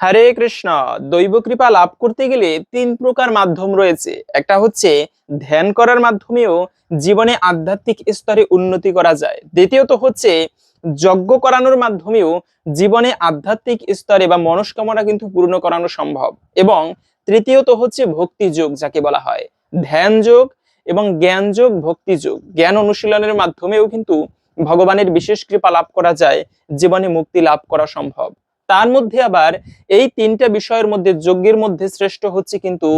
হরে কৃষ্ণ, দৈব কৃপা লাভ করতে গেলে তিন প্রকার মাধ্যম রয়েছে। একটা হচ্ছে ধ্যান করার মাধ্যমেও জীবনে আধ্যাত্মিক স্তরে উন্নতি করা যায়। দ্বিতীয়ত হচ্ছে যজ্ঞ করানোর মাধ্যমেও জীবনে আধ্যাত্মিক স্তরে বা মনস্কামনা কিন্তু পূর্ণ করানো সম্ভব। এবং তৃতীয়ত হচ্ছে ভক্তি যোগ যাকে বলা হয়। ধ্যান যোগ এবং জ্ঞান যোগ ভক্তি যোগ জ্ঞান অনুশীলনের মাধ্যমেও কিন্তু ভগবানের বিশেষ কৃপা লাভ করা যায়, জীবনে মুক্তি লাভ করা সম্ভব। তার মধ্যে আবার এই তিনটা বিষয়ের মধ্যে যজ্ঞের মধ্যে শ্রেষ্ঠ হচ্ছে কিন্তু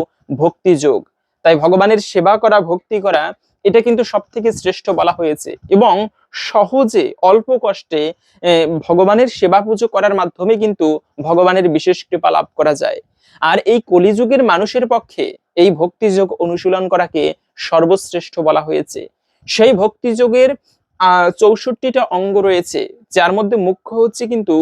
ভক্তি যোগ। তাই ভগবানের সেবা করা, ভক্তি করা, এটা কিন্তু সব থেকে শ্রেষ্ঠ বলা হয়েছে। এবং সহজে, অল্প কষ্টে ভগবানের সেবা পুজো করার মাধ্যমে কিন্তু ভগবানের বিশেষ কৃপা লাভ করা যায়। আর এই কলিযুগের মানুষের পক্ষে এই ভক্তি যোগ অনুশীলন করাকে সর্বশ্রেষ্ঠ বলা হয়েছে। সেই ভক্তি যোগের আহ চৌষট্টিটা অঙ্গ রয়েছে, যার মধ্যে মুখ্য হচ্ছে কিন্তু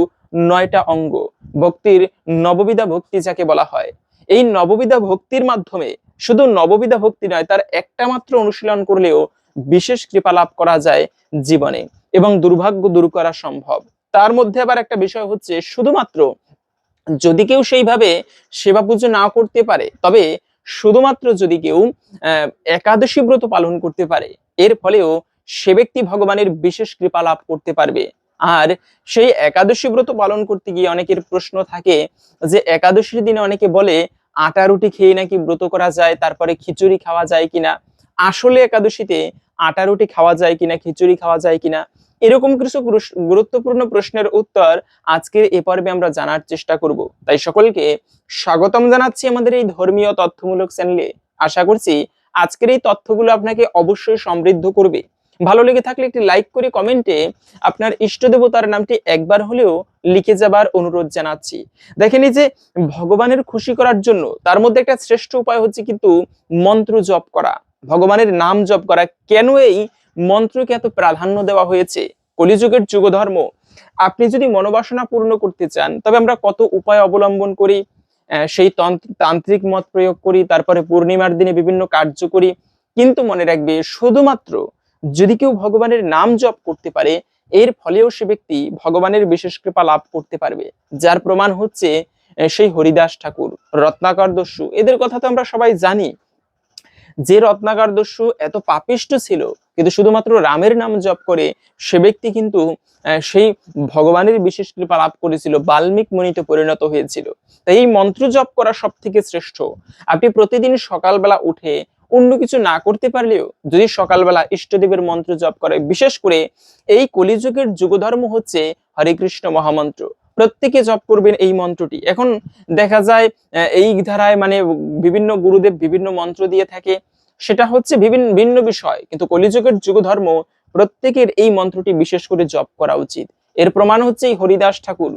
নয়টা অঙ্গ। ভক্তির নববিধা ভক্তি যাকে বলা হয়। এই নববিধা ভক্তির মাধ্যমে শুধু নববিধা ভক্তি নয়, তার একটা মাত্র অনুশীলন করলেও বিশেষ কৃপা লাভ করা যায় জীবনে এবং দুর্ভাগ্য দূর করা সম্ভব। তার মধ্যে আবার একটা বিষয় হচ্ছে, শুধুমাত্র যদি কেউ সেইভাবে সেবা পুজো না করতে পারে, তবে শুধুমাত্র যদি কেউ একাদশী ব্রত পালন করতে পারে, এর ফলেও সে ব্যক্তি ভগবানের বিশেষ কৃপা লাভ করতে পারবে। আর সেই একাদশী ব্রত পালন করতে গিয়ে অনেকের প্রশ্ন থাকে যে একাদশীর দিনে অনেকে বলে, আটা রুটি খেয়ে নাকি ব্রত করা যায়, তারপরে খিচুড়ি খাওয়া যায় কিনা? আসলে একাদশীতে আটা রুটি খাওয়া যায় কিনা, খিচুড়ি খাওয়া যায় কিনা? এরকম কিছু গুরুত্বপূর্ণ প্রশ্নের উত্তর আজকের এ পর্বে আমরা জানার চেষ্টা করব। তাই সকলকে স্বাগতম জানাচ্ছি আমাদের এই ধর্মীয় তথ্যমূলক চ্যানেলে। আশা করছি আজকের এই তথ্যগুলো আপনাকে অবশ্যই সমৃদ্ধ করবে। ভালো লেগে থাকলে একটি লাইক করে কমেন্টে আপনার ইষ্ট দেবতার নামটি একবার হলেও লিখে যাবার অনুরোধ জানাচ্ছি। দেখেন যে ভগবানের খুশি করার জন্য তার মধ্যে একটা শ্রেষ্ঠ উপায় হচ্ছে কিন্তু মন্ত্র জপ করা। ভগবানের নাম জপ করা। কেন এই মন্ত্রকে এত প্রাধান্য দেওয়া হয়েছে? কলিযুগের যুগধর্ম। আপনি যদি মনোবাসনা পূর্ণ করতে চান, তবে আমরা কত উপায় অবলম্বন করি সেই তন্ত্র- তান্ত্রিক মত প্রয়োগ করি, তারপরে পূর্ণিমার দিনে বিভিন্ন কার্য করি। কিন্তু মনে রাখবে, শুধুমাত্র যদি কেউ ভগবানের নাম জপ করতে পারে, এর ফলেও সে ব্যক্তি ভগবানের বিশেষ কৃপা লাভ করতে পারবে। যার প্রমাণ হচ্ছে সেই হরিদাস ঠাকুর, রত্নাকর দস্যু। এদের কথা তো আমরা সবাই জানি। যে রত্নাকর দস্যু এত পাপিষ্ট ছিল, কিন্তু শুধুমাত্র রামের নাম জপ করে, সে ব্যক্তি কিন্তু সেই ভগবানের বিশেষ কৃপা লাভ করেছিল, বাল্মিক মুনিতে পরিণত হয়েছিল। তাই এই মন্ত্র জপ করা সব থেকে শ্রেষ্ঠ। আপনি প্রতিদিন সকালবেলা উঠে অন্য কিছু না করতে পারলেও যদি সকালবেলা ইষ্টদেবের মন্ত্র জপ করে, বিশেষ করে এই কলিযুগের যুগধর্ম হচ্ছে হরে কৃষ্ণ মহামন্ত্র। প্রত্যেকে জপ করবেন এই মন্ত্রটি। এখন দেখা যায় এই ধারায় মানে বিভিন্ন গুরুদেব বিভিন্ন মন্ত্র দিয়ে থাকে। সেটা হচ্ছে বিভিন্ন, ভিন্ন বিষয়। কিন্তু কলিযুগের যুগধর্ম প্রত্যেকের এই মন্ত্রটি বিশেষ করে জপ করা উচিত। এর প্রমাণ হচ্ছে এই হরিদাস ঠাকুর।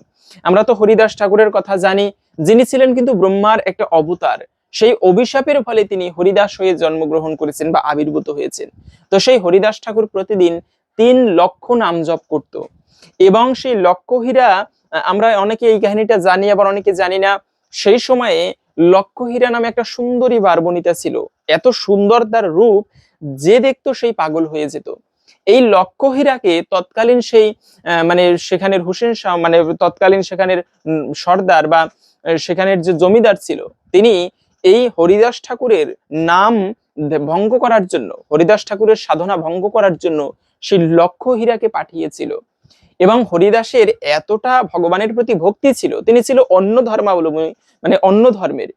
আমরা তো হরিদাস ঠাকুরের কথা জানি, যিনি ছিলেন কিন্তু ব্রহ্মার একটা অবতার। সেই অভিশাপের ফলে তিনি হরিদাস হয়ে জন্মগ্রহণ করেছেন বা আবির্ভূত হয়েছেন। তো সেই হরিদাস ঠাকুর প্রতিদিন তিন লক্ষ নাম জপ করত। এবং সেই লক্ষ হীরা আমরা অনেকে এই কাহিনীটা জানি, আবার অনেকে জানি না, সেই সময়ে লক্ষ হীরা নামে একটা সুন্দরী বারবনিতা ছিল। এত সুন্দর তার রূপ, যে দেখতো সেই পাগল হয়ে যেত। এই লক্ষ হীরাকে তৎকালীন সেই মানে সেখানের হুসেন শাহ মানে তৎকালীন সেখানের সর্দার বা সেখানের যে জমিদার ছিল, তিনি এই হরিদাস ঠাকুরের নাম ভঙ্গ করার জন্য, হরিদাস ঠাকুরের সাধনা ভঙ্গ করার জন্য সেই লক্ষ হীরাকে পাঠিয়েছিল। এবং হরিদাসের এতটা ভগবানের প্রতি ভক্তি ছিল, তিনি ছিল অন্য ধর্মাবলম্বী মানে অন্য ধর্মের।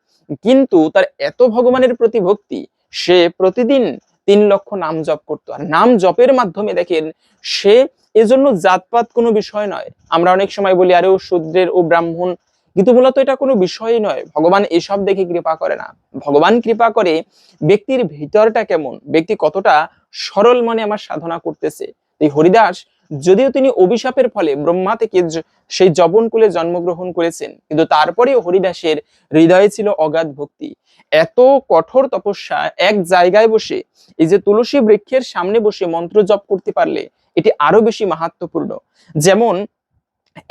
কিন্তু তার এত ভগবানের প্রতি ভক্তি, সে প্রতিদিন তিন লক্ষ নাম জপ করতো। আর নাম জপের মাধ্যমে দেখেন, সে এজন্য জাতপাত কোনো বিষয় নয়। আমরা অনেক সময় বলি, আরে ও শূদ্রের ও ব্রাহ্মণ কিন্তু মূলত এটা কোনো বিষয়ই নয়। ভগবান এসব দেখে কৃপা করে না। ভগবান কৃপা করে ব্যক্তির ভিতরটা কেমন? ব্যক্তি কতটা সরল মনে আমার সাধনা করতেছে? এই হরিদাস, যদিও তিনি অভিশাপের ফলে ব্রহ্মা থেকে সেই জবনকুলে জন্মগ্রহণ করেছেন, কিন্তু তারপরেও হরিদাসের হৃদয়ে ছিল অগাধ ভক্তি। এত কঠোর তপস্যা এক জায়গায় বসে, এই যে তুলসী বৃক্ষের সামনে বসে মন্ত্র জপ করতে পারলে, এটি আরও বেশি মাহাত্মপূর্ণ যেমন,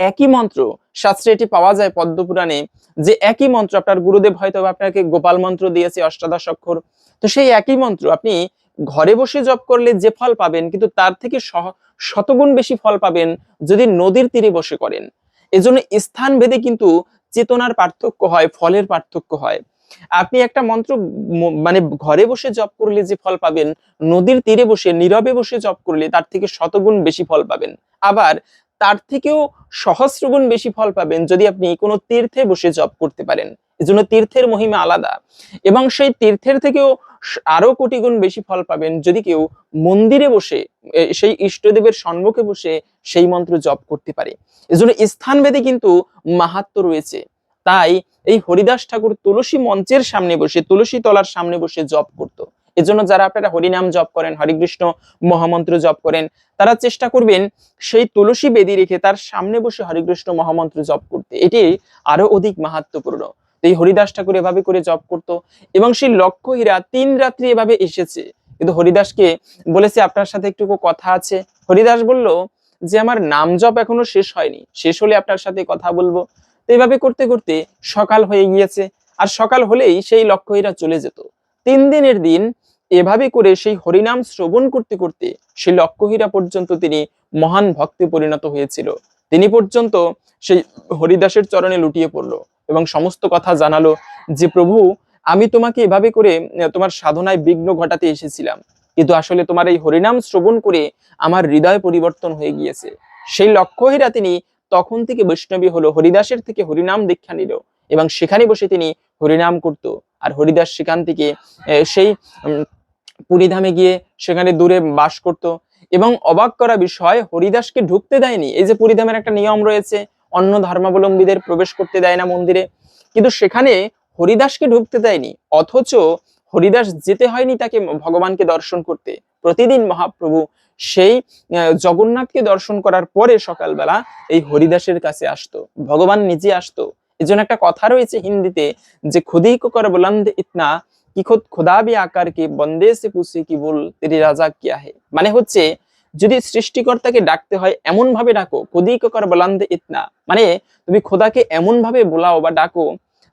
একই মন্ত্র শাস্ত্রে এটি পাওয়া যায় পদ্মপুরাণে যে একই মন্ত্র, আপনার গুরুদেব হয়তো আপনাকে গোপাল মন্ত্র দিয়েছে, অষ্টাদশ অক্ষর। তো সেই একই মন্ত্র আপনি ঘরে বসে জপ করলে যে ফল পাবেন, কিন্তু তার থেকে শতগুণ বেশি ফল পাবেন যদি নদীর তীরে বসে করেন। এজন্য স্থান ভেদে কিন্তু চেতনার পার্থক্য হয়, ফলের পার্থক্য হয়। আপনি একটা মন্ত্র মানে ঘরে বসে জপ করলে যে ফল পাবেন, নদীর তীরে বসে, নীরবে বসে জপ করলে তার থেকে শতগুণ বেশি ফল পাবেন। আবার তার থেকেও সহস্রগুণ বেশি ফল পাবেন যদি আপনি কোনো তীর্থে বসে জপ করতে পারেন। এজন্য তীর্থের মহিমা আলাদা। এবং সেই তীর্থের থেকেও আরও কোটি গুণ বেশি ফল পাবেন যদি কেউ মন্দিরে বসে সেই ইষ্টদেবের সম্মুখে বসে সেই মন্ত্র জপ করতে পারে। এজন্য স্থানভেদে কিন্তু মাহাত্ম রয়েছে। তাই এই হরিদাস ঠাকুর তুলসী মঞ্চের সামনে বসে, তুলসী তলার সামনে বসে জপ করত। এজন্য যারা আপনারা হরিনাম জপ করেন, হরিকৃষ্ণ মহামন্ত্র জপ করেন, তারা চেষ্টা করবেন সেই তুলসী বেদি রেখে তার সামনে বসে হরিকৃষ্ণ মহামন্ত্র জপ করতে। এটি আরও অধিক মাহাত্মপূর্ণ এই হরিদাস ঠাকুর এভাবে করে জপ করত এবং সেই লক্ষ্য হীরা তিন রাত্রি এভাবে এসেছে। কিন্তু হরিদাসকে বলেছে, আপনার সাথে একটু কথা আছে। হরিদাস বলল, যে আমার নাম জপ এখনও শেষ হয়নি। শেষ হলে আপনার সাথে কথা বলব। তো এইভাবে করতে করতে সকাল হয়ে গিয়েছে। আর সকাল হলেই সেই লক্ষ্য হীরা চলে যেত। তিন দিনের দিন এভাবে করে সেই হরিনাম শ্রবণ করতে করতে সেই লক্ষ্য হীরা পর্যন্ত তিনি মহান ভক্তে পরিণত হয়েছিল। তিনি পর্যন্ত সেই হরিদাসের চরণে লুটিয়ে পড়ল এবং সমস্ত কথা জানালো যে, প্রভু, আমি তোমাকে এভাবে করে তোমার সাধনায় বিঘ্ন ঘটাতে এসেছিলাম। কিন্তু আসলে তোমার এই হরিনাম শ্রবণ করে আমার হৃদয় পরিবর্তন হয়ে গিয়েছে। সেই লক্ষ্য হীরা তিনি তখন থেকে বৈষ্ণবী হলো, হরিদাসের থেকে হরিনাম দীক্ষা নিল এবং সেখানে বসে তিনি হরিনাম করত। আর হরিদাস সেখান থেকে সেই পুরীধামে গিয়ে সেখানে দূরে বাস করত এবং অবাক করা বিষয়, হরিদাসকে ঢুকতে দেয়নি। এই যে পুরীধামের একটা নিয়ম রয়েছে, অন্য ধর্মাবলম্বীদের প্রবেশ করতে দেয় না মন্দিরে। কিন্তু সেখানে হরিদাসকে ঢুকতে দেয়নি, অথচ হরিদাস যেতে হয়নি তাকে ভগবানকে দর্শন করতে। প্রতিদিন মহাপ্রভু সেই জগন্নাথকে দর্শন করার পরে সকালবেলা এই হরিদাসের কাছে আসতো। ভগবান নিজে আসতো। এই একটা কথা রয়েছে হিন্দিতে যে, খুদি কর বুলন্দ ইতনা কি খুদ খোদাবি আকারকে বন্দে সে পুষে কি বল তেরি রাজা কিয়া হে মানে হচ্ছে, যদি সৃষ্টিকর্তাকে ডাকতে হয় এমন ভাবে ডাকো, খুদি কো কর বুলন্দ ইতনা। মানে তুমি খোদাকে এমন ভাবে বোলাও বা ডাকো,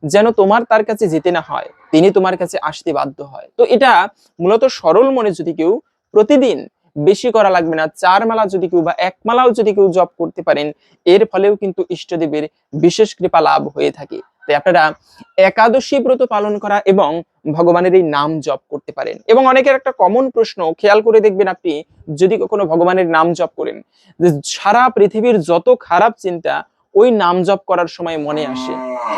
যেন তোমার তার কাছে যেতে না হয়, তিনি তোমার কাছে আসতে বাধ্য হয়। তো এটা মূলত সরল মনে যদি কেউ প্রতিদিন বেশি করা লাগবে না। চার মালা যদি কেউ বা এক মালাও যদি কেউ জপ করতে পারেন, এর ফলেও কিন্তু ইষ্টদেবের বিশেষ কৃপা লাভ হয়ে থাকে। তাই আপনারা একাদশী ব্রত পালন করা এবং ভগবানের এই নাম জপ করতে পারেন। এবং অনেকের একটা কমন প্রশ্ন, খেয়াল করে দেখবেন আপনি, যদি কখনো ভগবানের নাম জপ করেন সারা পৃথিবীর যত খারাপ চিন্তা ওই নাম জপ করার সময় মনে আসে।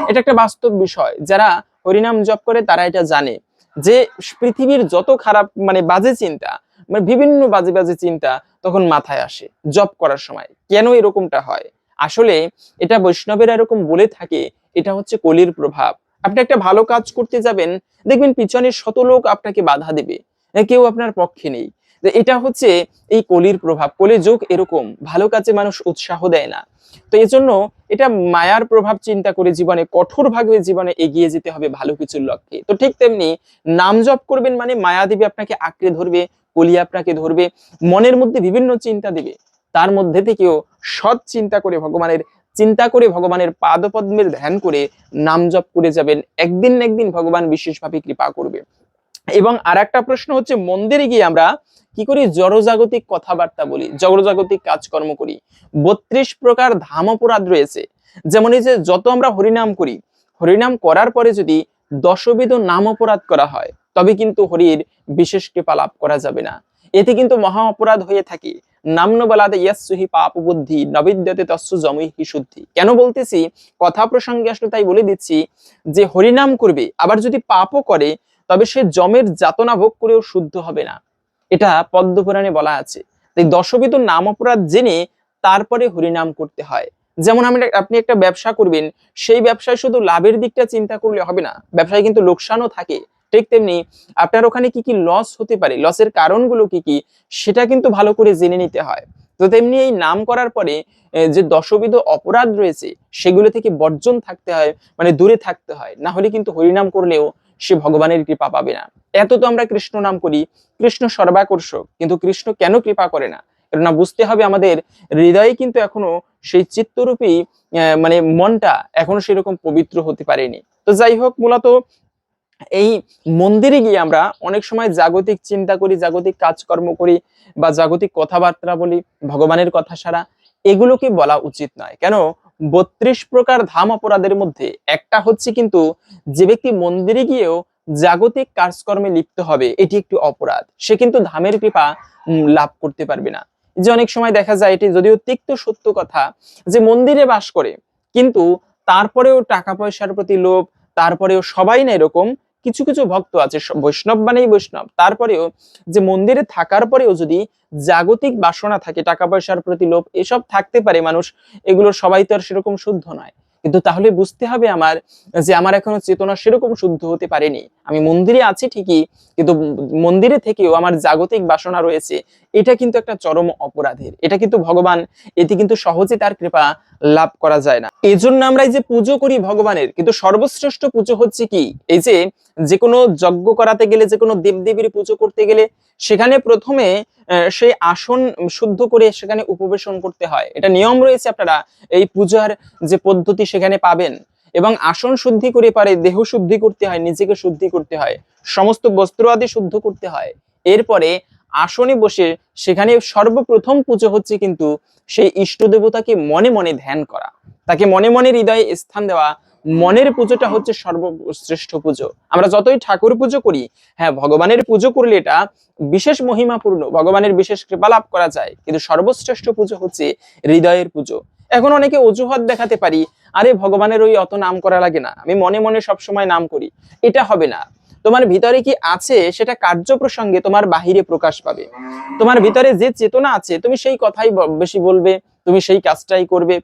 এটা একটা বাস্তব বিষয়। যারা হরিনাম জপ করে তারা এটা জানে। যে পৃথিবীর যত খারাপ মানে বাজে চিন্তা মানে বিভিন্ন বাজে বাজে চিন্তা তখন মাথায় আসে জপ করার সময়। কেন এরকমটা হয়? আসলে এটা বৈষ্ণবেরা এরকম বলে থাকে, এটা হচ্ছে কলির প্রভাব। আপনি একটা ভালো কাজ করতে যাবেন, দেখবেন পিছনে শত লোক আপনাকে বাধা দেবে। কেউ আপনার পক্ষে নেই। এটা হচ্ছে এই কলির প্রভাব। কলি যুগ এরকম, ভালো কাজে মানুষ উৎসাহ দেয় না। তো এজন্য এটা মায়ার প্রভাব চিন্তা করে জীবনে কঠোর কঠোরভাবে জীবনে এগিয়ে যেতে হবে ভালো কিছুর লক্ষ্যে। তো ঠিক তেমনি নাম জপ করবেন মানে মায়া দেবী আপনাকে আঁকড়ে ধরবে কলি আপনাকে ধরবে, মনের মধ্যে বিভিন্ন চিন্তা দিবে। তার মধ্যে থেকেও সৎ চিন্তা করে ভগবানের, চিন্তা করে ভগবানের পাদপদ্মের ধ্যান করে নাম জপ করে যাবেন। একদিন একদিন ভগবান বিশেষভাবে কৃপা করবে। এবং আর একটা প্রশ্ন হচ্ছে, মন্দিরে গিয়ে আমরা কি করি? জড়জাগতিক কথাবার্তা বলি, জড়জাগতিক কাজকর্ম করি। বত্রিশ প্রকার ধাম অপরাধ রয়েছে। যেমন এই যে, যত আমরা হরিনাম করি, হরিনাম করার পরে যদি দশবিধ নাম অপরাধ করা হয় তবে কিন্তু হরির বিশেষ কৃপা লাভ করা যাবে না। এতে কিন্তু মহা অপরাধ হয়ে থাকে। নাম্ন বলাদে ইয়াসুহি পাপ বুদ্ধি, নবিদ্যতে তস্য জমিহি শুদ্ধি। কেন বলতেছি? কথা প্রসঙ্গে আসলে তাই বলে দিচ্ছি যে হরিনাম করবে, আবার যদি পাপও করে, তবে সে জমের যাতনা ভোগ করেও শুদ্ধ হবে না। এটা পদ্মপুরাণে বলা আছে। তাই দশবিধ নাম অপরাধ জেনে তারপরে হরিনাম করতে হয়। যেমন আমি আপনি একটা ব্যবসা করবেন, সেই ব্যবসায় শুধু লাভের দিকটা চিন্তা করলে হবে না। ব্যবসায় কিন্তু লোকসানও থাকে। ঠিক তেমনি আপনার ওখানে কি কি লস হতে পারে? লসের কারণগুলো কি কি? সেটা কিন্তু ভালো করে জেনে নিতে হয়। তো তেমনি এই নাম করার পরে যে দশবিধ অপরাধ রয়েছে, সেগুলো থেকে বর্জন থাকতে হয় মানে দূরে থাকতে হয়। না হলে কিন্তু হরিনাম করলেও সে ভগবানের কৃপা পাবে না। এত তো আমরা কৃষ্ণ নাম করি। কৃষ্ণ সর্বাকর্ষক, কিন্তু কৃষ্ণ কেন কৃপা করে না? কেননা বুঝতে হবে আমাদের হৃদয়ে কিন্তু এখনও সেই চিত্তরূপী মানে মনটা এখনও সেরকম পবিত্র হতে পারেনি। তো যাই হোক, মূলত এই মন্দিরে গিয়ে আমরা অনেক সময় জাগতিক চিন্তা করি, জাগতিক কাজকর্ম করি বা জাগতিক কথাবার্তা বলি, ভগবানের কথা সারা, এগুলোকে বলা উচিত নয়। কেন? বত্রিশ প্রকার ধাম অপরাধের মধ্যে একটা হচ্ছে কিন্তু যে ব্যক্তি মন্দিরে গিয়েও জাগতিক কাজকর্মে লিপ্ত হবে, এটি একটি অপরাধ। সে কিন্তু ধামের কৃপা লাভ করতে পারবে না। যে অনেক সময় দেখা যায় এটি যদিও তিক্ত সত্য কথা যে মন্দিরে বাস করে, কিন্তু তারপরেও টাকা পয়সার প্রতি লোভ, তারপরেও সবাই না এরকম কিছু কিছু ভক্ত আছে বৈষ্ণব মানেই বৈষ্ণব। তারপরেও যে মন্দিরে থাকার পরেও যদি জাগতিক বাসনা থাকে, টাকা পয়সার প্রতি লোভ, এসব থাকতে পারে মানুষ, এগুলো সবাই তো আর সেরকম শুদ্ধ নয়। কিন্তু তাহলে বুঝতে হবে আমার যে আমার এখনও চেতনা সেরকম শুদ্ধ হতে পারেনি। আমি মন্দিরে আছি ঠিকই, কিন্তু মন্দিরে থেকেও আমার জাগতিক বাসনা রয়েছে। এটা কিন্তু একটা চরম অপরাধের। এটা কিন্তু ভগবান এটি কিন্তু সহজে তার কৃপা লাভ করা যায় না। এই জন্য আমরা এই যে পুজো করি ভগবানের, কিন্তু সর্বশ্রেষ্ঠ পুজো হচ্ছে কি? এই যে যে কোনো যজ্ঞ করাতে গেলে যে কোনো দেবদেবীর পুজো করতে গেলে, সেখানে প্রথমে সেই আসন শুদ্ধ করে সেখানে উপবেশন করতে হয়। এটা নিয়ম রয়েছে আপনারা এই পূজার যে পদ্ধতি সেখানে পাবেন। এবং আসন শুদ্ধি করে পারে, দেহ শুদ্ধি করতে হয়, নিজেকে শুদ্ধি করতে হয়, সমস্ত বস্ত্র আদি শুদ্ধ করতে হয়। এরপরে আসনে বসে সেখানে সর্বপ্রথম পুজো হচ্ছে কিন্তু সেই ইষ্ট দেবতাকে মনে মনে ধ্যান করা। তাকে মনে মনে হৃদয়ে স্থান দেওয়া মনের পুজোটা হচ্ছে সর্বশ্রেষ্ঠ পুজো। আমরা যতই ঠাকুর পুজো করি হ্যাঁ ভগবানের পুজো করলে এটা বিশেষ মহিমাপূর্ণ, ভগবানের বিশেষ কৃপা লাভ করা যায়। কিন্তু সর্বশ্রেষ্ঠ পুজো হচ্ছে হৃদয়ের পুজো। এখন অনেকে অজুহাত দেখাতে পারি, আরে ভগবানের ওই অত নাম করা লাগে না, আমি মনে মনে সব সময় নাম করি। এটা হবে না। তোমার ভিতরে কি আছে সেটা কার্য প্রসঙ্গে তোমার বাহিরে প্রকাশ পাবে। তোমার ভিতরে যে চেতনা আছে, তুমি সেই কথাই বেশি বলবে, তুমি সেই কাজটাই করবে।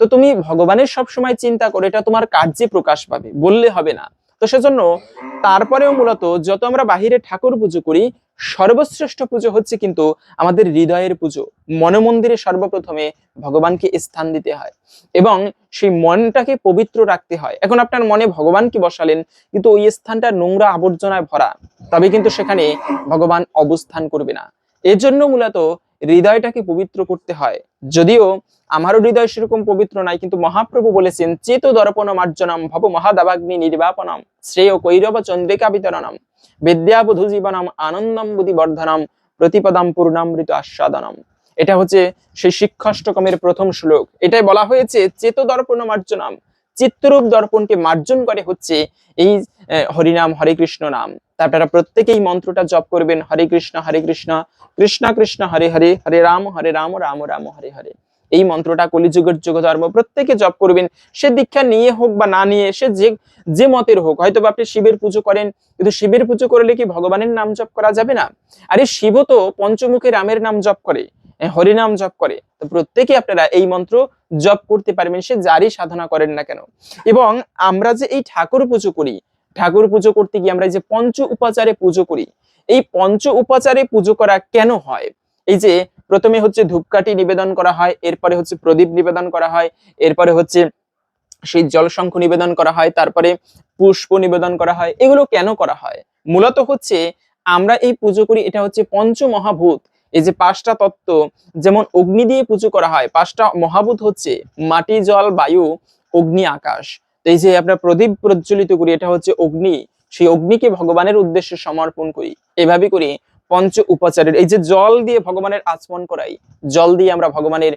তো তুমি ভগবানের সব সময় চিন্তা করে এটা তোমার কার্যে প্রকাশ পাবে, বললে হবে না। তো সেজন্য তারপরেও মূলত যত আমরা বাহিরে ঠাকুর পুজো করি, সর্বশ্রেষ্ঠ পুজো হচ্ছে কিন্তু আমাদের হৃদয়ের পুজো। মনমন্দিরে সর্বপ্রথমে ভগবানকে স্থান দিতে হয় এবং সেই মনটাকে পবিত্র রাখতে হয়। এখন আপনার মনে ভগবানকে বসালেন? কিন্তু ওই স্থানটা নোংরা আবর্জনায় ভরা, তবে কিন্তু সেখানে ভগবান অবস্থান করবে না। এর জন্য মূলত হৃদয়টাকে পবিত্র করতে হয়। যদিও আমারও হৃদয় সেরকম পবিত্র নাই, কিন্তু মহাপ্রভু বলেছেন, চেত দর্পণ মার্জনম ভব মহাদাবাগ্নি নির্বাপনম, শ্রেয় কৈরব চন্দ্রিকা বিতরণম বিদ্যাবধু জীবনম আনন্দম বুধিবর্ধনম প্রতিপদাম পূর্ণামৃত আস্বাদনম। এটা হচ্ছে সেই শিক্ষাষ্টকমের প্রথম শ্লোক। এটাই বলা হয়েছে, চেত দর্পণ মার্জনম চিত্তরূপ দর্পণকে মার্জন করে হচ্ছে এই হরিনাম, হরে কৃষ্ণ নাম। তারপরে প্রত্যেকেই মন্ত্রটা জপ করবেন, হরে কৃষ্ণ হরে কৃষ্ণ কৃষ্ণ কৃষ্ণ, হরে হরে হরে রাম হরে রাম রাম রাম, হরে হরে। এই মন্ত্রটা কলিযুগের যুগ ধর্ম, প্রত্যেকে জপ করবেন। সে দীক্ষা নিয়ে হোক বা না নিয়ে, সে যে যে মতের হোক হয়তো বা আপনি শিবের পুজো করেন, কিন্তু শিবের পুজো করলে কি ভগবানের নাম জপ করা যাবে না? আরে শিব তো পঞ্চমুখী রামের নাম জপ করে। হরিনাম জপ করে। তো প্রত্যেকে আপনারা এই মন্ত্র জপ করতে পারবেন, সে যারই সাধনা করেন না কেন। এবং আমরা যে এই ঠাকুর পুজো করি, ঠাকুর পুজো করতে গিয়ে আমরা যে পঞ্চ উপাচারে পুজো করি, এই পঞ্চ উপাচারে পুজো করা কেন হয়? এই যে প্রথমে হচ্ছে ধূপকাঠি নিবেদন করা হয়, এরপরে হচ্ছে প্রদীপ নিবেদন করা হয়, এরপরে হচ্ছে সেই জলশঙ্খ নিবেদন করা হয়, তারপরে পুষ্প নিবেদন করা হয়। এগুলো কেন করা হয়? মূলত হচ্ছে আমরা এই পুজো করি, এটা হচ্ছে পঞ্চ মহাভূত এই যে পাঁচটা তত্ত্ব, যেমন অগ্নি দিয়ে পুজো করা হয়, পাঁচটা মহাভূত হচ্ছে মাটি, জল, বায়ু, অগ্নি, আকাশ। এই যে আমরা প্রদীপ প্রজ্বলিত করি, এটা হচ্ছে অগ্নি। সেই অগ্নিকে ভগবানের উদ্দেশ্যে সমর্পণ করি। এভাবে করে পঞ্চ উপাচারের, এই যে জল দিয়ে ভগবানের আচমন করাই, জল দিয়ে আমরা ভগবানের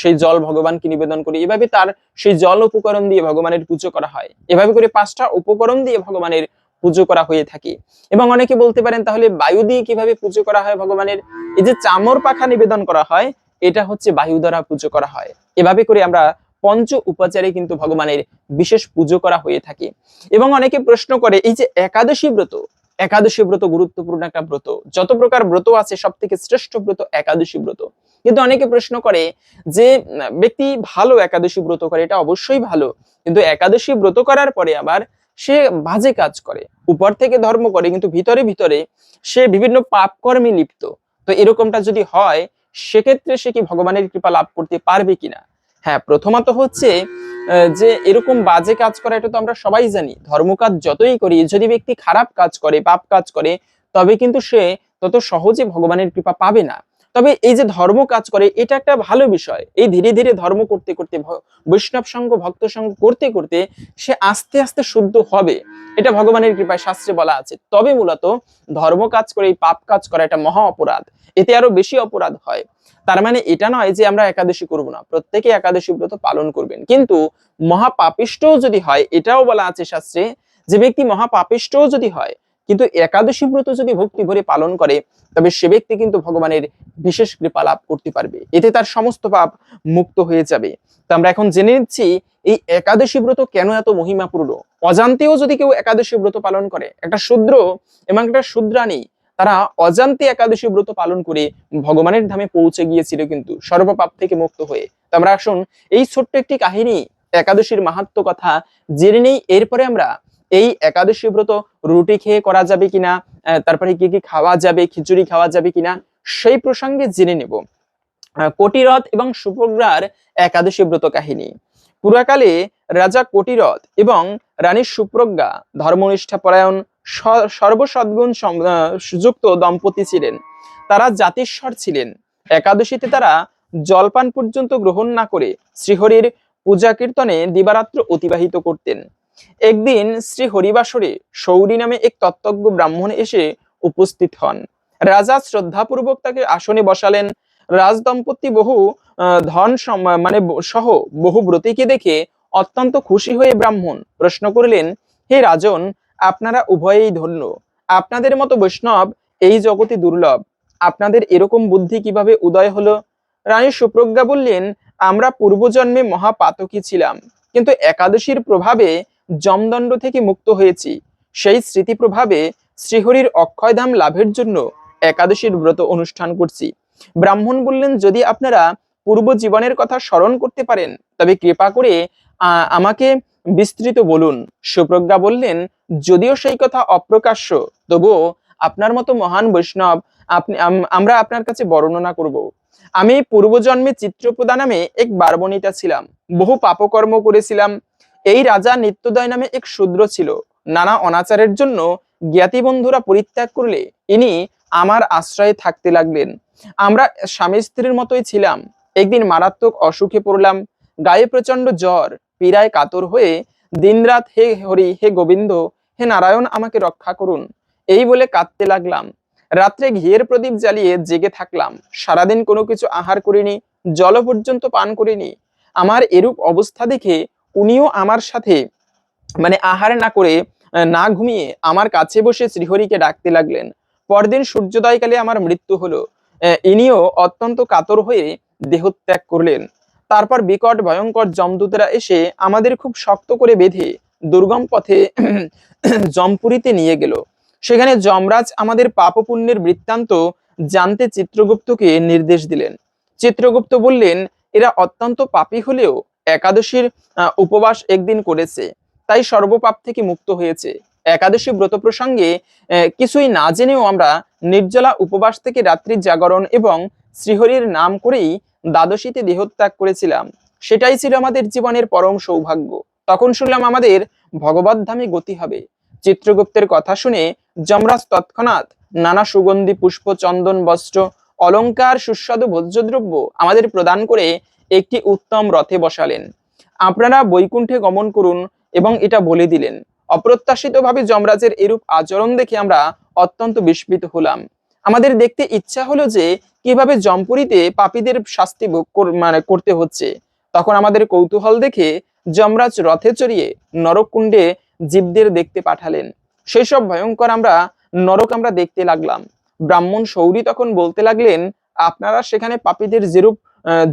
সেই জল ভগবানকে নিবেদন করি। এভাবে তার সেই জল উপকরণ দিয়ে ভগবানের পুজো করা হয়। এভাবে করে পাঁচটা উপকরণ দিয়ে ভগবানের পুজো করা হয়ে থাকে। এবং অনেকে বলতে পারেন, তাহলে বায়ু দিয়ে কীভাবে পুজো করা হয় ভগবানের? এই যে চামর পাখা নিবেদন করা হয়, এটা হচ্ছে বায়ু দ্বারা পুজো করা হয়। এভাবে করে আমরা পঞ্চ উপাচারে কিন্তু ভগবানের বিশেষ পুজো করা হয়ে থাকে। এবং অনেকে প্রশ্ন করে, এই যে একাদশী ব্রত একাদশী ব্রত গুরুত্বপূর্ণ একটা ব্রত। যত প্রকার ব্রত আছে সব থেকে শ্রেষ্ঠ ব্রত একাদশী ব্রত। কিন্তু অনেকে প্রশ্ন করে যে ব্যক্তি ভালো একাদশী ব্রত করে, এটা অবশ্যই ভালো। কিন্তু একাদশী ব্রত করার পরে আবার সে বাজে কাজ করে। উপর থেকে ধর্ম করে, কিন্তু ভিতরে ভিতরে সে বিভিন্ন পাপ কর্মে লিপ্ত। তো এরকমটা যদি হয়, সেক্ষেত্রে সে কি ভগবানের কৃপা লাভ করতে পারবে কিনা? হ্যাঁ প্রথমত হচ্ছে যে এরকম বাজে কাজ করা, এটা তো আমরা সবাই জানি। ধর্মকাজ যতই করি, যদি ব্যক্তি খারাপ কাজ করে, পাপ কাজ করে, তবে কিন্তু সে তত সহজে ভগবানের কৃপা পাবে না। তবে এই যে ধর্ম কাজ করে, এটা একটা ভালো বিষয়। এই ধীরে ধীরে ধর্ম করতে করতে বৈষ্ণব সঙ্গ, ভক্ত সঙ্গ করতে করতে সে আস্তে আস্তে শুদ্ধ হবে। এটা ভগবানের কৃপায় শাস্ত্রে বলা আছে। তবে মূলত ধর্ম কাজ করে, এই পাপ কাজ করা এটা মহা অপরাধ। এতে আরও বেশি অপরাধ হয়। তার মানে এটা নয় যে আমরা একাদশী করব না। প্রত্যেকে একাদশী ব্রত পালন করবেন। কিন্তু মহাপাপিষ্টও যদি হয়, এটাও বলা আছে শাস্ত্রে, যে ব্যক্তি মহাপাপিষ্টও যদি হয় কিন্তু একাদশী ব্রত যদি ভক্তি ভরে পালন করে, তবে সে ব্যক্তি কিন্তু ভগবানের বিশেষ কৃপা লাভ করতে পারবে। এতে তার সমস্ত পাপ মুক্ত হয়ে যাবে। তো আমরা এখন জেনে নিচ্ছি, এই একাদশী ব্রত কেন এত মহিমাপূর্ণ? অজান্তেও যদি কেউ একাদশী ব্রত পালন করে, একটা শূদ্র এবং একটা শূদ্রাণী, তারা অজান্তে একাদশী ব্রত পালন করে ভগবানের ধামে পৌঁছে গিয়েছিল কিন্তু, সর্বপাপ থেকে মুক্ত হয়ে। তো আমরা আসুন, এই ছোট্ট একটি কাহিনী, একাদশীর মাহাত্ম কথা জেনে নেই। এরপরে আমরা এই একাদশী ব্রত রুটি খেয়ে করা যাবে কিনা তারপরে কি কি খাওয়া যাবে, খিচুড়ি খাওয়া যাবে কিনা, সেই প্রসঙ্গে জেনে নেব। কটিরথ এবং সুভদ্রার একাদশী ব্রত কাহিনী। পুরাকালে রাজা কটিরথ এবং রানী সুপ্রজ্ঞা ধর্মনিষ্ঠা পরায়ণ সর্বসদ্গুণ যুক্ত দম্পতি ছিলেন। তারা জাতিস্বর ছিলেন। একাদশীতে তারা জলপান পর্যন্ত গ্রহণ না করে শ্রীহরির পূজা কীর্তনে দিবারাত্র অতিবাহিত করতেন। একদিন শ্রী হরিবাসরে সৌরী নামে এক তত্ত্বজ্ঞ ব্রাহ্মণ এসে উপস্থিত হন। রাজা শ্রদ্ধাপূর্বক তাকে আসনে বসালেন। রাজদম্পতি বহু ধন মানে সহ বহু ব্রতীকে দেখে অত্যন্ত খুশি হয়ে ব্রাহ্মণ প্রশ্ন করলেন, হে রাজন, আপনারা উভয়েই ধন্য। আপনাদের মতো বৈষ্ণব এই জগতে দুর্লভ। আপনাদের এরকম বুদ্ধি কীভাবে উদয় হলো? রানী সুপ্রজ্ঞা বললেন, আমরা পূর্বজন্মে মহাপাতকী ছিলাম, কিন্তু একাদশীর প্রভাবে জমদণ্ড থেকে মুক্ত হয়েছি। সেই স্মৃতি প্রভাবে শ্রীহরির অক্ষয়ধাম লাভের জন্য একাদশীর ব্রত অনুষ্ঠান করছি। ব্রাহ্মণ বললেন, যদি আপনারা পূর্ব জীবনের কথা স্মরণ করতে পারেন, তবে কৃপা করে আমাকে বিস্তৃত বলুন। সুপ্রজ্ঞা বললেন, যদিও সেই কথা অপ্রকাশ্য, তবুও আপনার মতো মহান বৈষ্ণব আপনি আমরা আপনার কাছে বর্ণনা করব। আমি পূর্বজন্মে চিত্রপ্রদা নামে এক বারবণিতা ছিলাম। বহু পাপকর্ম করেছিলাম এই রাজা নিত্যদয় নামে এক শূদ্র ছিল। নানা অনাচারের জন্য জ্ঞাতি বন্ধুরা পরিত্যাগ করলে ইনি আমার আশ্রয়ে থাকতে লাগলেন। আমরা স্বামী স্ত্রীর মতোই ছিলাম। একদিন মারাত্মক অসুখে পড়লাম। গায়ে প্রচণ্ড জ্বর, পীড়ায় কাতর হয়ে দিনরাত হে হরি, হে গোবিন্দ, হে নারায়ণ আমাকে রক্ষা করুন। এই বলে কাঁদতে লাগলাম। রাত্রে ঘিয়ের প্রদীপ জ্বালিয়ে জেগে থাকলাম। সারাদিন কোনো কিছু আহার করিনি জল পর্যন্ত পান করিনি। আমার এরূপ অবস্থা দেখে উনিও আমার সাথে মানে আহার না করে না ঘুমিয়ে আমার কাছে বসে শ্রীহরিকে ডাকতে লাগলেন। পরদিন সূর্যোদয়কালে আমার মৃত্যু হলো। ইনিও অত্যন্ত কাতর হয়ে দেহত্যাগ করলেন। তারপর বিকট ভয়ঙ্কর যমদূতেরা এসে আমাদের খুব শক্ত করে বেঁধে দুর্গম পথে জমপুরীতে নিয়ে গেল। সেখানে যমরাজ আমাদের পাপ পুণ্যের বৃত্তান্ত জানতে চিত্রগুপ্তকে নির্দেশ দিলেন। চিত্রগুপ্ত বললেন, এরা অত্যন্ত পাপী হলেও একাদশীর উপবাস একদিন করেছে। তাই সর্বপাপ থেকে মুক্ত হয়েছে। একাদশী ব্রত প্রসঙ্গে কিছুই না জেনেও আমরা নির্জলা উপবাস থেকে রাত্রি জাগরণ এবং শ্রীহরির নাম করেই দ্বাদশীতে দেহত্যাগ করেছিলাম। সেটাই ছিল আমাদের জীবনের পরম সৌভাগ্য। তখন শুনলাম আমাদের ভগবদ্ধামে গতি হবে। চিত্রগুপ্তের কথা শুনে যমরাজ তৎক্ষণাৎ নানা সুগন্ধি, পুষ্প, চন্দন, বস্ত্র অলংকার সুস্বাদু ভোজ্যদ্রব্য আমাদের প্রদান করে একটি উত্তম রথে বসালেন। আপনারা বৈকুণ্ঠে গমন করুন এবং এটা বলে দিলেন। অপ্রত্যাশিতভাবে যমরাজের এরূপ আচরণ দেখে আমরা অত্যন্ত বিস্মিত হলাম। আমাদের দেখতে ইচ্ছা হলো যে, কীভাবে জমপুরীতে পাপীদের শাস্তি ভোগ মানে করতে হচ্ছে। তখন আমাদের কৌতূহল দেখে যমরাজ রথে চড়িয়ে নরককুণ্ডে জীবদের দেখতে পাঠালেন। সেই সব ভয়ঙ্কর আমরা, নরক আমরা দেখতে লাগলাম। ব্রাহ্মণ সৌরী তখন বলতে লাগলেন, আপনারা সেখানে পাপীদের যেরূপ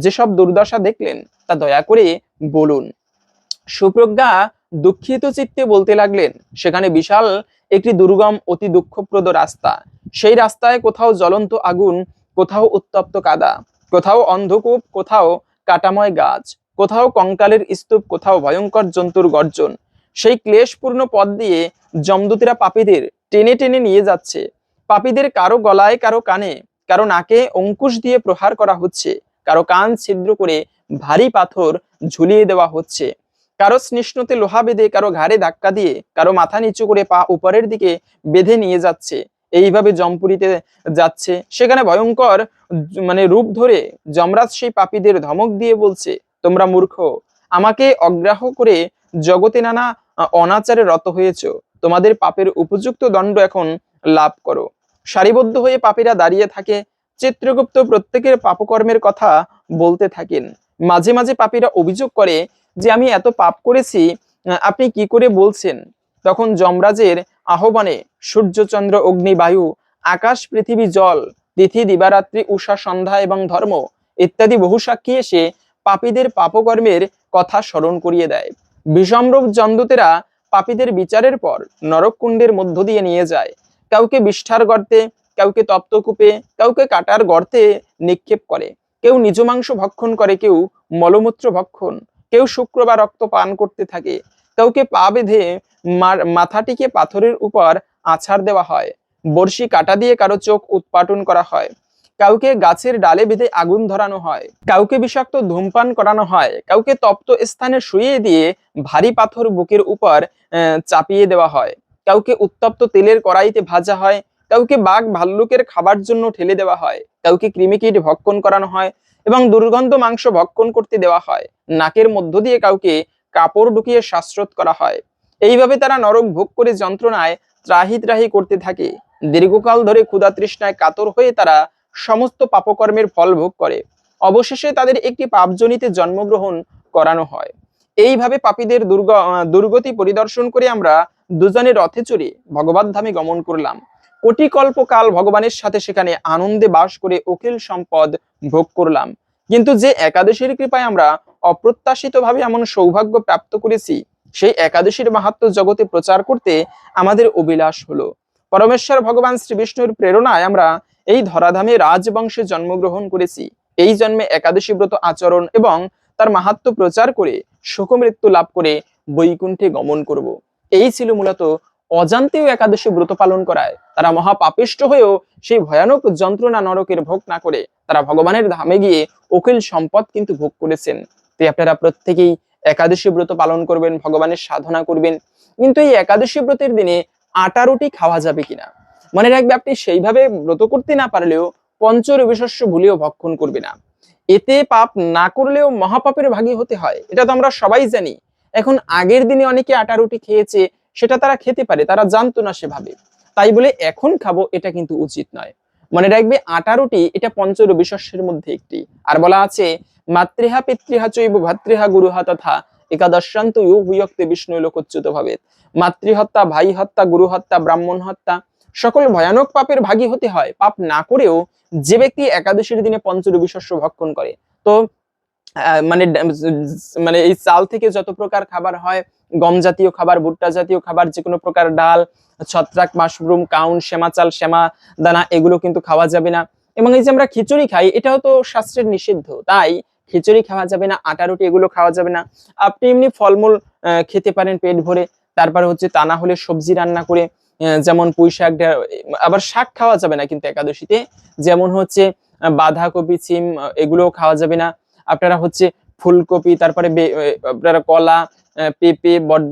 যেসব দুর্দশা দেখলেন, তা দয়া করে বলুন। সুপ্রজ্ঞা দুঃখিত চিত্তে বলতে লাগলেন, সেখানে বিশাল একটি দুর্গম, অতি দুঃখপ্রদ রাস্তা। সেই রাস্তায় কোথাও জ্বলন্ত আগুন, কোথাও উত্তপ্ত কাদা, কোথাও অন্ধকূপ, কোথাও কাটাময় গাছ, কোথাও কঙ্কালের স্তূপ, কোথাও ভয়ঙ্কর জন্তুর গর্জন। সেই ক্লেশপূর্ণ পথ দিয়ে যমদূতেরা পাপীদের টেনে টেনে নিয়ে যাচ্ছে। পাপীদের কারও গলায়, কারও কানে, কারও নাকে অঙ্কুশ দিয়ে প্রহার করা হচ্ছে। কারও কান ছিদ্র করে ভারী পাথর ঝুলিয়ে দেওয়া হচ্ছে। কারও স্নিষ্ণুতে লোহা বেঁধে কারও ঘাড়ে ধাক্কা দিয়ে কারও মাথা নিচু করে পা উপরের দিকে বেঁধে নিয়ে যাচ্ছে। এইভাবে জমপুরিতে যাচ্ছে। সেখানে ভয়ঙ্কর মানে রূপ ধরে যমরাজ সেই পাপীদের ধমক দিয়ে বলছে, তোমরা মূর্খ, আমাকে অগ্রাহ করে জগতে নানা অনাচারে রত হয়েছ। তোমাদের পাপের উপযুক্ত দণ্ড এখন লাভ করো। সারিবদ্ধ হয়ে পাপীরা দাঁড়িয়ে থাকে চিত্রগুপ্ত প্রত্যেকের পাপকর্মের কথা বলতে থাকেন। মাঝে মাঝে পাপীরা অভিযোগ করে যে, আমি এত পাপ করেছি, আপনি কি করে বলছেন? তখন যমরাজের আহ্বানে সূর্য চন্দ্র অগ্নি বায়ু আকাশ, পৃথিবী, জল, তিথি, দিবারাত্রি, উষা, সন্ধ্যা এবং ধর্ম ইত্যাদি বহু সাক্ষী এসে পাপীদের পাপকর্মের কথা স্মরণ করিয়ে দেয়। বিষমরূপ জন্দুতেরা পাপীদের বিচারের পর নরককুণ্ডের মধ্য দিয়ে নিয়ে যায়। কাউকে বিষ্ঠার গর্তে কাউকে তপ্তকূপে কাউকে কাটার গর্তে নিক্ষেপ করে। কেউ নিজ মাংস ভক্ষণ করে, কেউ মলমূত্র ভক্ষণ, কেউ শুক্র বা রক্ত পান করতে থাকে। কাউকে পা বেঁধে মাথাটিকে পাথরের উপর আছাড় দেওয়া হয়। বড়শি কাটা দিয়ে কারও চোখ উৎপাটন করা হয়। কাউকে গাছের ডালে বেঁধে আগুন ধরানো হয়। কাউকে বিষাক্ত ধূমপান করানো হয়। কাউকে তপ্ত স্থানে শুয়ে দিয়ে ভারী পাথর বুকের উপর চাপিয়ে দেওয়া হয়। কাউকে উত্তপ্ত তেলের কড়াইতে ভাজা হয়। কাউকে বাঘ ভাল্লুকের খাবার জন্য ঠেলে দেওয়া হয়, কাউকে কৃমিকীট ভক্ষণ করানো হয় এবং দুর্গন্ধ মাংস ভক্ষণ করতে দেওয়া হয়। নাকের মধ্য দিয়ে কাউকে কাপড় ঢুকিয়ে শ্বাসরোধ করা হয়। এইভাবে তারা নরক ভোগ করে যন্ত্রণায় ত্রাহি ত্রাহি করতে থাকে। দীর্ঘকাল ধরে ক্ষুধা তৃষ্ণায় কাতর হয়ে তারা সমস্ত পাপকর্মের ফল ভোগ করে। অবশেষে তাদের একটি পাপজনিতে জন্মগ্রহণ করানো হয়। এইভাবে পাপীদের দুর্গ দুর্গতি পরিদর্শন করে আমরা দুজনে রথে চড়ে ভগবত ধামে গমন করলাম। কোটি কল্প কাল ভগবানের সাথে সেখানে আনন্দে বাস করে অখিল সম্পদ ভোগ করলাম। কিন্তু যে একাদশীর কৃপায় আমরা অপ্রত্যাশিতভাবে এমন সৌভাগ্য প্রাপ্ত করেছি, সেই একাদশীর মাহাত্ম জগতে প্রচার করতে আমাদের অভিলাষ হলো। পরমেশ্বর ভগবান শ্রী বিষ্ণুর প্রেরণায় আমরা এই ধরাধামে রাজবংশে জন্মগ্রহণ করেছি। এই জন্মে একাদশী ব্রত আচরণ এবং তার মাহাত্ম প্রচার করে শোকমৃত্যু লাভ করে বৈকুণ্ঠে গমন করব। এই ছিল মূলত অজান্তেও একাদশী ব্রত পালন করায়। তারা মহাপাপিষ্ট হয়েও সেই ভয়ানক যন্ত্রণা নরকের ভোগ না করে তারা ভগবানের ধামে গিয়ে অখিল সম্পদ কিন্তু ভোগ করেছেন। তাই আপনারা প্রত্যেকেই একাদশী ব্রত পালন করবেন, ভগবানের সাধনা করবেন। কিন্তু এই একাদশী ব্রতের দিনে আটা রুটি খাওয়া যাবে কিনা? মনে রাখবে আপনি সেইভাবে ব্রত করতে না পারলেও পঞ্চ রবিশস্য ভুলেও ভক্ষণ করবে না। এতে পাপ না করলেও মহাপাপের ভাগী হতে হয়, এটা তো আমরা সবাই জানি। এখন আগের দিনে অনেকে আটা রুটি খেয়েছে সেটা তারা খেতে পারে, তারা জানতো না সেভাবে। তাই বলে এখন খাব এটা কিন্তু উচিত নয়। মনে রাখবে আটা রুটি, এটা পঞ্চ রবিশস্যের মধ্যে একটি। আর বলা আছে, মাতৃহা পিতৃহা চৈব ভাতৃহা গুরুহা তথা একাদশান্ত ইউ বিয়ক্তে বিষ্ণু লোকচ্যুত ভাবে মাতৃহত্যা ভাই হত্যা গুরু হত্যা ব্রাহ্মণ হত্যা সকল ভয়ানক পাপের ভাগী হতে হয়। পাপ না করেও যে ব্যক্তি একাদশীর দিনে পঞ্চরবি শস্য ভক্ষণ করে। তো মানে মানে এই চাল থেকে যত প্রকার খাবার হয় গম জাতীয় খাবার ভুট্টা জাতীয় খাবার যে কোনো প্রকার ডাল ছত্রাক মাশরুম কাউন শ্যামা চাল শ্যামা দানা এগুলো কিন্তু খাওয়া যাবে না। এবং এই যে আমরা খিচুড়ি খাই এটাও তো শাস্ত্রের নিষিদ্ধ। তাই খিচুড়ি খাওয়া যাবে না আটা রুটি এগুলো খাওয়া যাবে না। আপনি এমনি ফলমূল খেতে পারেন পেট ভরে। তারপরে হচ্ছে তা না হলে সবজি রান্না করে যেমন পুঁই শাক আবার শাক খাওয়া যাবে না কিন্তু একাদশীতে। যেমন হচ্ছে বাঁধাকপি সিম আহ, এগুলো খাওয়া যাবে না। আপনারা হচ্ছে ফুলকপি তারপরে আপনারা কলা পেঁপে, বট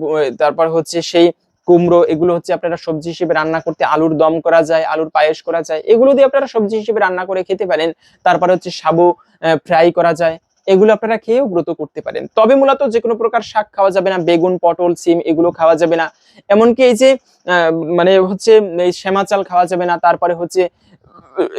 তারপর হচ্ছে সেই কুমড়ো, এগুলো হচ্ছে আপনারা সবজি হিসেবে রান্না করতে আলুর দম করা যায়, আলুর পায়েস করা যায়, এগুলো দিয়ে আপনারা সবজি হিসেবে রান্না করে খেতে পারেন। তারপরে হচ্ছে সাবু ফ্রাই করা যায়, এগুলো আপনারা খেয়েও ব্রত করতে পারেন। তবে মূলত যে কোনো প্রকার শাক খাওয়া যাবে না, বেগুন, পটল, সিম, এগুলো খাওয়া যাবে না। এমনকি এই যে মানে হচ্ছে এই শ্যামা চাল খাওয়া যাবে না, তারপরে হচ্ছে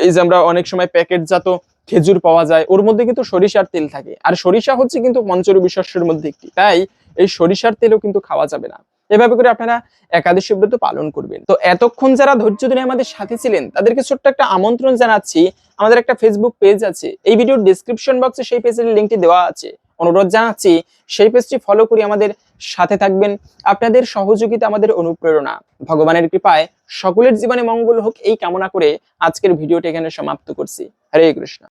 এই যে আমরা অনেক সময় প্যাকেটজাত খেজুর পাওয়া যায়, ওর মধ্যে কিন্তু সরিষার তেল থাকে। আর সরিষা হচ্ছে কিন্তু পঞ্চরবি শস্যের মধ্যে একটি। তাই এই সরিষার তেলও কিন্তু খাওয়া যাবে না। এভাবে করে আপনারা একাদশী ব্রত পালন করবেন। তো এতক্ষণ যারা ধৈর্য ধরে আমাদের সাথে ছিলেন, তাদেরকে ছোট্ট একটা আমন্ত্রণ জানাচ্ছি। আমাদের একটা ফেসবুক পেজ আছে। এই ভিডিওর ডিসক্রিপশন বক্সে সেই পেজের লিঙ্কটি দেওয়া আছে। অনুরোধ জানাচ্ছি, সেই পেজটি ফলো করে আমাদের সাথে থাকবেন। আপনাদের সহযোগিতা আমাদের অনুপ্রেরণা। ভগবানের কৃপায় সকলের জীবনে মঙ্গল হোক এই কামনা করে আজকের ভিডিওটি এখানে সমাপ্ত করছি। হরে কৃষ্ণ।